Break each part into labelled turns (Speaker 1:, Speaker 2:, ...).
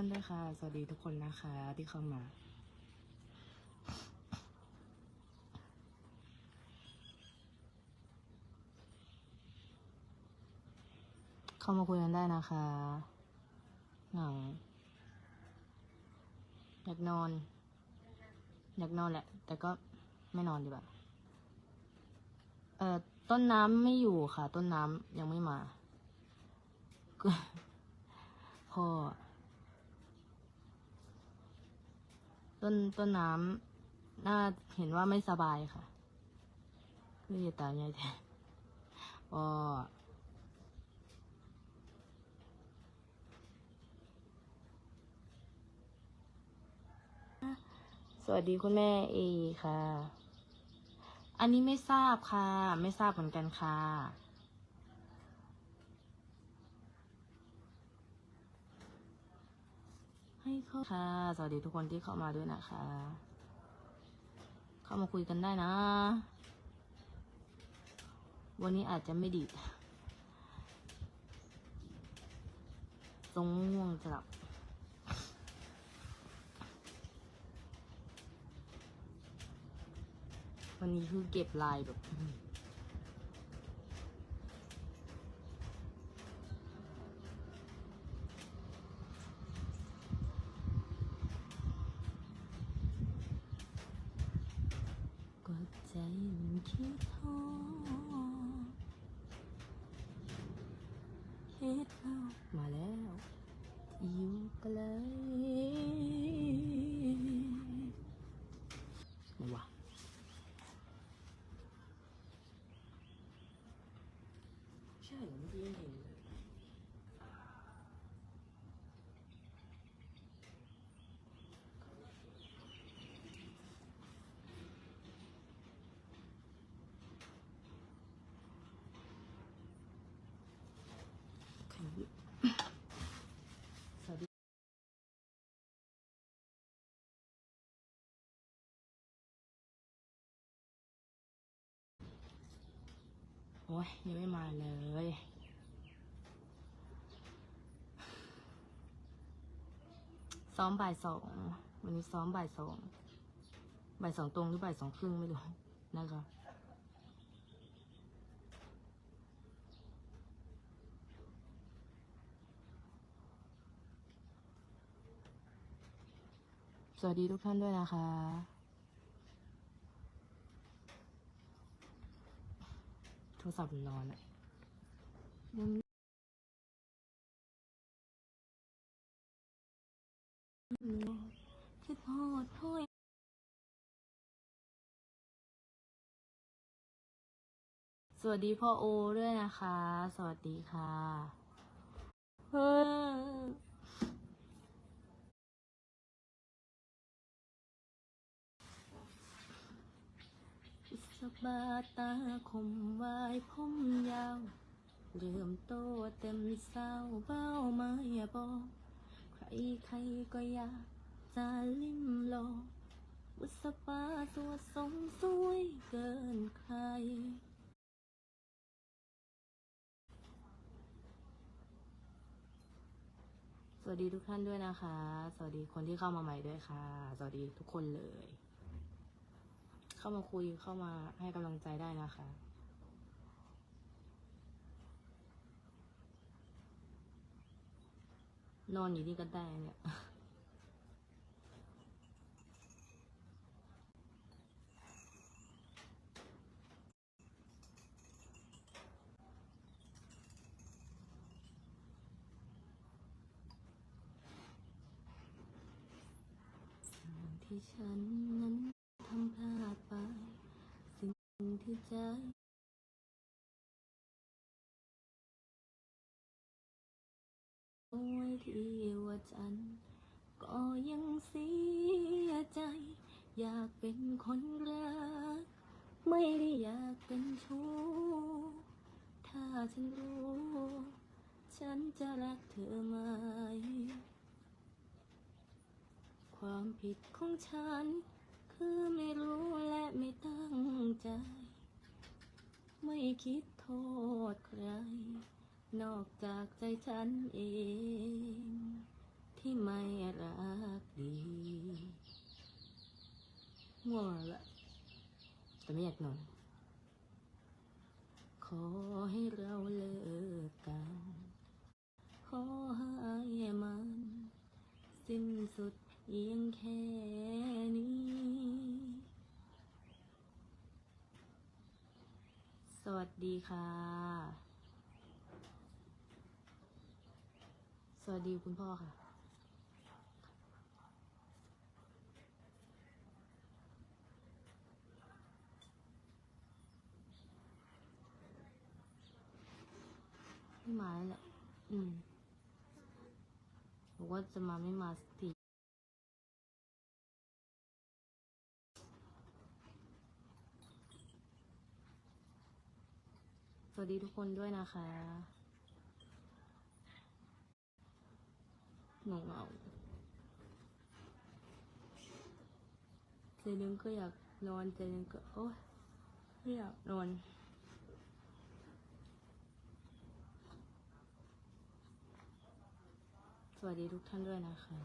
Speaker 1: ท่านด้วยค่ะ สวัสดีทุกคนนะคะที่เข้ามา เข้ามาคุยกันได้นะคะเหงอยากนอน อยากนอนแหละ แต่ก็ไม่นอนดีกว่าเอ่อต้นน้ำไม่อยู่ค่ะ ต้นน้ำยังไม่มาก็พ่อ ต้นต้นน้ำน่าเห็นว่าไม่สบายค่ะก็อย่าตามยายแทนอ๋อสวัสดีคุณแม่เอค่ะ อันนี้ไม่ทราบค่ะ ไม่ทราบเหมือนกันค่ะ ให้เข้าค่ะ สวัสดีทุกคนที่เข้ามาด้วยนะคะ เข้ามาคุยกันได้นะ วันนี้อาจจะไม่ดีทรงง่วงจะหลับวันนี้คือเก็บลายแบบ ก็ใจ มันคิดท้อคิดเอามาแล้วอยู่ไกลมาวะใช่เหรอเมื่อกี้เห็นเลยใครอยู่สวัสดีโอ้ ยยังไม่มาเลย ซ้อมบ่ายสอง วันนี้ซ้อมบ่ายสอง บ่ายสองตรงหรือบ่ายสองครึ่งไม่รู้นะคะสวัสดีทุกท่านด้วยนะคะ โท รศัพท์นอนอะยังคิดโทษโทษสวัสดีพ่อโอด้วยนะคะ สวัสดีค่ะเฮ้อ ส บาตาคมวายผมยาวเริ่มโตเต็มเศร้าเบ้ามาอย่าบอกใครใครก็อยากจะลิ้มลองบุษบาตัวสงสวยเกินใคร สวัสดีทุกท่านด้วยนะคะ สวัสดีคนที่เข้ามาใหม่ด้วยค่ะ สวัสดีทุกคนเลย เข้ามาคุยเข้ามาให้กำลังใจได้นะคะ นอนอยู่นี่ก็ได้เนี่ยสิ่งที่ฉันนั้นทำพลาด ใจเอาไว้ที่ว่าจัน ก็ยังเสียใจ อยากเป็นคนรัก ไม่ได้อยากเป็นชู้ ถ้าฉันรู้ ฉันจะรักเธอไหม ความผิดของฉัน คือไม่รู้และไม่ตั้งใจ ไม่คิดโทษใคร นอกจากใจฉันเอง ที่ไม่รักดีง่วงล้วแต่ไม่อยากนอนขอให้เราเลิกกัน ขอให้มัน สิ้นสุดเพียงแค่นี้ ส วัสดีค่ะ สวัสดีคุณพ่อค่ะ ไม่มาแล้วแหละ อืมบอกว่าจะมาไม่มาสักที วัสดีทุกคนด้วยนะคะ หนูเอาเจนึงก็อยากนอนเจนึงก็โอ๊ยไม่อยากนอนสวัสดีทุกท่านด้วยนะคะ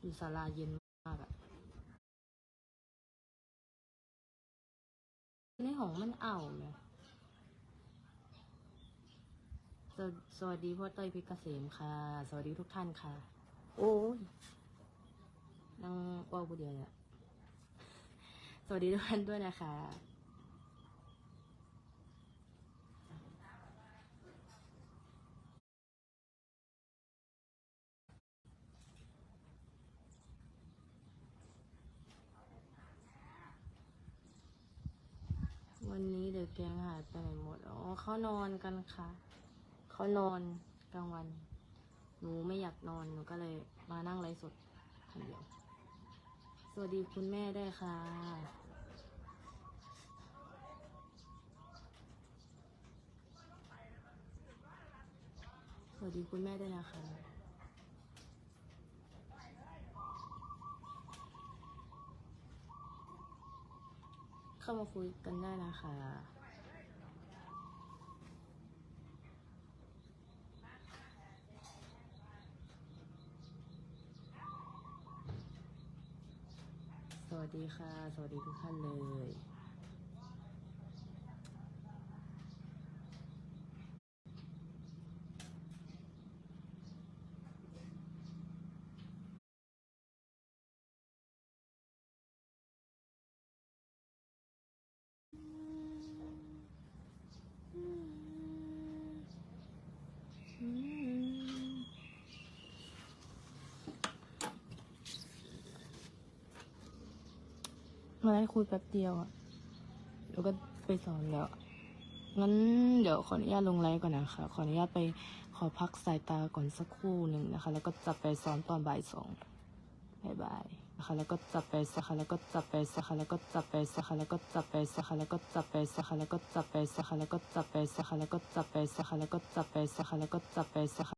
Speaker 1: อยู่ศาลาเย็น ในห้องมันเอ่าไหมสวสวัสดีพ่อเต้ยเพชรเกษมค่ะ สวัสดีทุกท่านค่ะ โอ้ยนั่งว่าผู้เดียวเนี่ยสวัสดีทุกท่านด้วยนะคะ วันนี้เด็กแกงหายไปไหนหมด อ๋อเขานอนกันค่ะ เขานอนกลางวัน หนูไม่อยากนอน หนูก็เลยมานั่งไลฟ์สดคนเดียว สวัสดีคุณแม่ได้ค่ะ สวัสดีคุณแม่ได้นะคะ เข้า มาคุยกันได้นะคะสวัสดีค่ะ สวัสดีทุกท่านเลย มาได้คุยแป๊บเดียวอะเดี๋ยวก็ไปสอนแล้ว งั้นเดี๋ยวขออนุญาตลงไลฟ์ก่อนนะคะ ขออนุญาตไปขอพักสายตาก่อนสักครู่หนึ่งนะคะ แล้วก็จะไปซ้อมตอนบ่ายสองบายบายนะคะ แล้วก็จะไปสักแล้วก็จะไปสักแล้วก็จะไปสักแล้วก็จะไปสักแล้วก็จะไปสักแล้วก็จะไปสักแล้วก็จะไปสักแล้วก็จะไปสักแล้วก็จะไปสักแล้วก็จะไปสัก